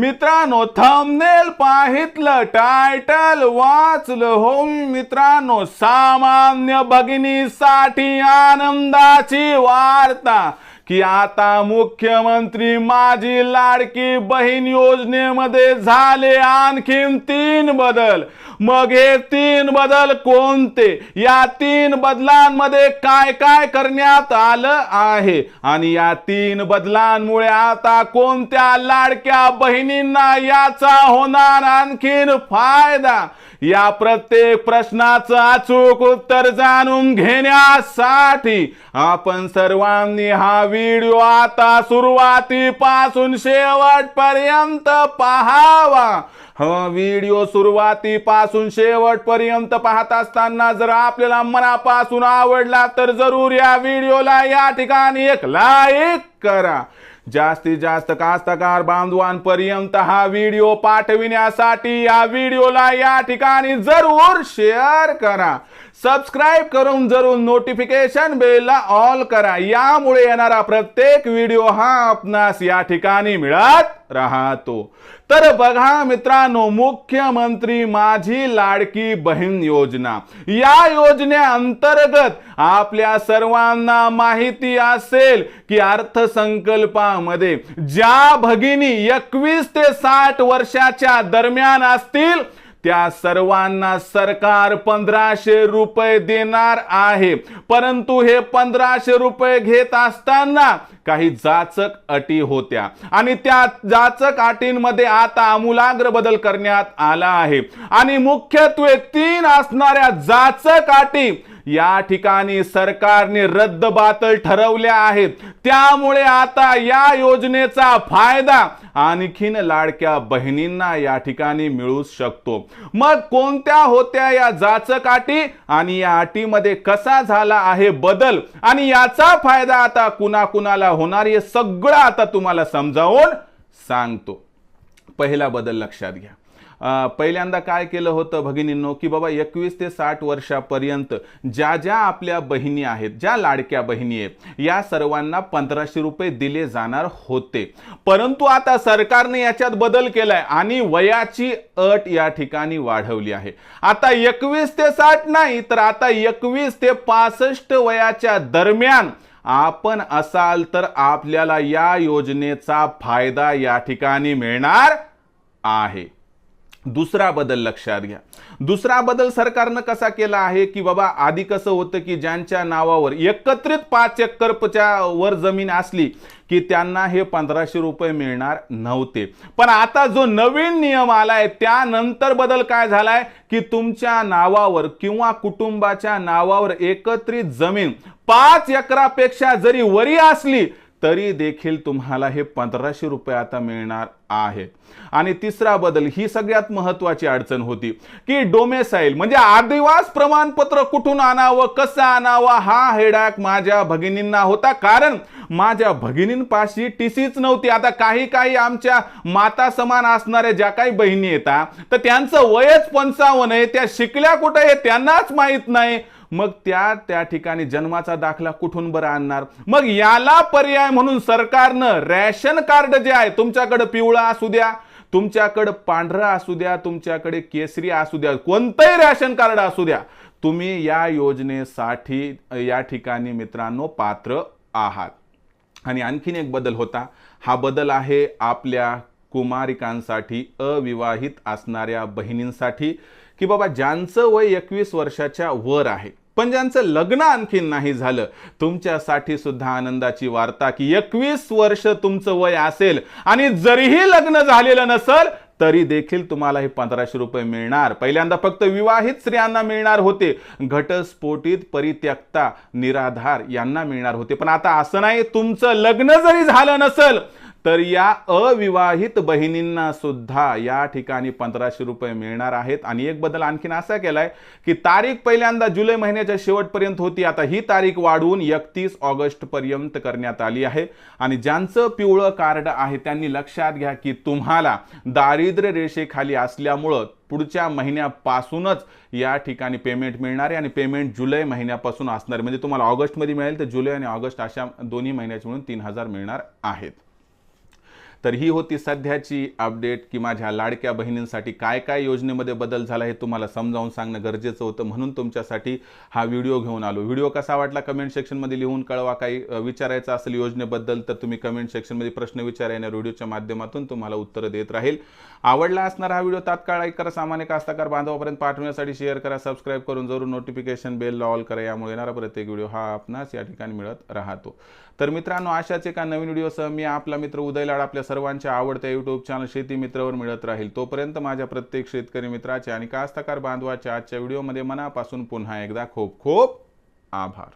मित्रांनो thumbnail पाहितलं title वाचलं हो मित्रांनो सामान्य भगिनीसाठी आनंदाची वार्ता. की आता मुख्यमंत्री माझी लाडकी बहीण योजनेमध्ये झाले आणखीन तीन बदल. मग हे तीन बदल कोणते? या तीन बदलांमध्ये काय काय करण्यात आलं आहे? आणि या तीन बदलांमुळे आता कोणत्या लाडक्या बहिणींना याचा होणार आणखीन फायदा? या प्रत्येक प्रश्नाचं अचूक उत्तर जाणून घेण्यासाठी आपण सर्वांनी हा व्हिडिओ आता सुरुवातीपासून शेवटपर्यंत पाहावा. हा व्हिडिओ सुरुवातीपासून शेवटपर्यंत पाहत असताना जर आपल्याला मनापासून आवडला तर जरूर या व्हिडिओला या ठिकाणी एक लाईक करा. जास्तीत जास्त कास्तकार बांधवांपर्यंत हा व्हिडिओ पाठविण्यासाठी या व्हिडिओला या ठिकाणी जरूर शेअर करा. सबस्क्राईब करून जरूर नोटिफिकेशन बेलला ऑल करा. यामुळे येणारा प्रत्येक व्हिडिओ हा आपणास या ठिकाणी मिळत राहतो. तर बघा मित्रांनो मुख्यमंत्री माझी लाडकी बहीण योजना. या योजनेअंतर्गत आपल्या सर्वांना माहिती असेल की अर्थसंकल्पामध्ये ज्या भगिनी एकवीस ते साठ वर्षाच्या दरम्यान असतील त्या सर्वांना सरकार पंधराशे रुपये देणार आहे. परंतु हे पंधराशे रुपये घेत असताना काही जाचक अटी होत्या. आणि त्या जाचक अटींमध्ये आता आमूलाग्र बदल करण्यात आला आहे. आणि मुख्यत्वे तीन असणाऱ्या जाचक अटी या ठिकाणी सरकारने रद्दबातल ठरवल्या आहेत. त्यामुळे आता या योजनेचा फायदा आणखीन लाडक्या बहिणींना या ठिकाणी मिळू शकतो. मग कोणत्या होत्या या जाचकाटी आणि या अटीमध्ये कसा झाला आहे बदल? आणि याचा फायदा आता कुणाकुणाला होणार हे सगळं आता तुम्हाला समजावून सांगतो. पहिला बदल लक्षात घ्या. पहिल्यांदा काय केलं होतं भगिनींनो की बाबा एकवीस ते साठ वर्षापर्यंत ज्या ज्या आपल्या बहिणी आहेत ज्या लाडक्या बहिणी आहेत या सर्वांना पंधराशे रुपये दिले जाणार होते. परंतु आता सरकारने याच्यात बदल केलाय आणि वयाची अट या ठिकाणी वाढवली आहे. आता एकवीस ते साठ नाही तर आता एकवीस ते पासष्ट वयाच्या दरम्यान आपण असाल तर आपल्याला या योजनेचा फायदा या ठिकाणी मिळणार आहे. दुसरा बदल लक्षात घ्या. दुसरा बदल सरकारनं कसा केला आहे की बाबा आधी कसं होतं की ज्यांच्या नावावर एकत्रित पाच एकरच्या वर जमीन असली की त्यांना हे पंधराशे रुपये मिळणार नव्हते. पण आता जो नवीन नियम आलाय त्यानंतर बदल काय झालाय की तुमच्या नावावर किंवा कुटुंबाच्या नावावर एकत्रित जमीन पाच एकरापेक्षा जरी वरी असली तरी देखील तुम्हाला हे पंधराशे रुपये आता मिळणार आहे. आणि तिसरा बदल ही सगळ्यात महत्वाची अडचण होती की डोमेसाईल म्हणजे आदिवास प्रमाणपत्र कुठून आणावं कसं आणावं हा हेडाक माझ्या भगिनींना होता. कारण माझ्या भगिनींपाशी टीसीच नव्हती. आता काही काही आमच्या माता समान असणाऱ्या ज्या काही बहिणी येतात तर त्यांचं वयच पंचावन्न आहे. त्या शिकल्या कुठं आहे त्यांनाच माहीत नाही. मग त्या त्या ठिकाणी जन्माचा दाखला कुठून बरं आणणार? मग याला पर्याय म्हणून सरकारनं रॅशन कार्ड जे आहे तुमच्याकडे पिवळा असू द्या तुमच्याकडे पांढरा असू द्या तुमच्याकडे केसरी असू द्या कोणतंही रॅशन कार्ड असू द्या तुम्ही या योजनेसाठी या ठिकाणी मित्रांनो पात्र आहात. आणि आणखीन एक बदल होता. हा बदल आहे आपल्या कुमारिकांसाठी अविवाहित असणाऱ्या बहिणींसाठी. की बाबा ज्यांचं वय एकवीस वर्षाच्या वर आहे पण ज्यांचं लग्न आणखीन नाही झालं तुमच्यासाठी सुद्धा आनंदाची वार्ता की एकवीस वर्ष तुमचं वय असेल आणि जरीही लग्न झालेलं नसल तरी देखील तुम्हाला हे पंधराशे रुपये मिळणार. पहिल्यांदा फक्त विवाहित स्त्रियांना मिळणार होते. घटस्फोटित परित्यक्ता निराधार यांना मिळणार होते. पण आता असं नाही तुमचं लग्न जरी झालं नसल तर या अविवाहित बहिणींना सुद्धा या ठिकाणी पंधराशे रुपये मिळणार आहेत. आणि एक बदल आणखीन असा केलाय की तारीख पहिल्यांदा जुलै महिन्याच्या शेवटपर्यंत होती. आता ही तारीख वाढवून एकतीस ऑगस्ट पर्यंत करण्यात आली आहे. आणि ज्यांचं पिवळं कार्ड आहे त्यांनी लक्षात घ्या की तुम्हाला दारिद्र्य रेषेखाली असल्यामुळं पुढच्या महिन्यापासूनच या ठिकाणी पेमेंट मिळणार आहे. आणि पेमेंट जुलै महिन्यापासून असणार म्हणजे तुम्हाला ऑगस्टमध्ये मिळेल तर जुलै आणि ऑगस्ट अशा दोन्ही महिन्याचे मिळून तीन हजार मिळणार आहेत. तर ही होती सध्याची अपडेट की माझ्या लाडक्या बहिणींसाठी काय काय योजनेमध्ये बदल झाला हे तुम्हाला समजावून सांगणं गरजेचं होतं. म्हणून तुमच्यासाठी हा व्हिडिओ घेऊन आलो. व्हिडिओ कसा वाटला कमेंट सेक्शनमध्ये लिहून कळवा. काही विचारायचं असेल योजनेबद्दल तर तुम्ही कमेंट सेक्शनमध्ये प्रश्न विचारा. येणार व्हिडिओच्या माध्यमातून तुम्हाला उत्तरं देत राहील. आवडला असणारा हा व्हिडिओ तात्काळ ऐक करा. सामान्य कास्तकार बांधवापर्यंत पाठवण्यासाठी शेअर करा. सबस्क्राईब करून जरूर नोटिफिकेशन बेल ऑल करा. यामुळे येणारा प्रत्येक व्हिडिओ हा आपणास या ठिकाणी मिळत राहतो. तर मित्रांनो अशाच एका नवीन व्हिडिओसह मी आपला मित्र उदय लाड आपल्या सर्वांच्या आवडत्या युट्यूब चॅनल शेती मित्रवर मिळत राहील. तोपर्यंत माझ्या प्रत्येक शेतकरी मित्राचे आणि कास्तकार बांधवाच्या आजच्या व्हिडिओमध्ये मनापासून पुन्हा एकदा खूप खूप आभार.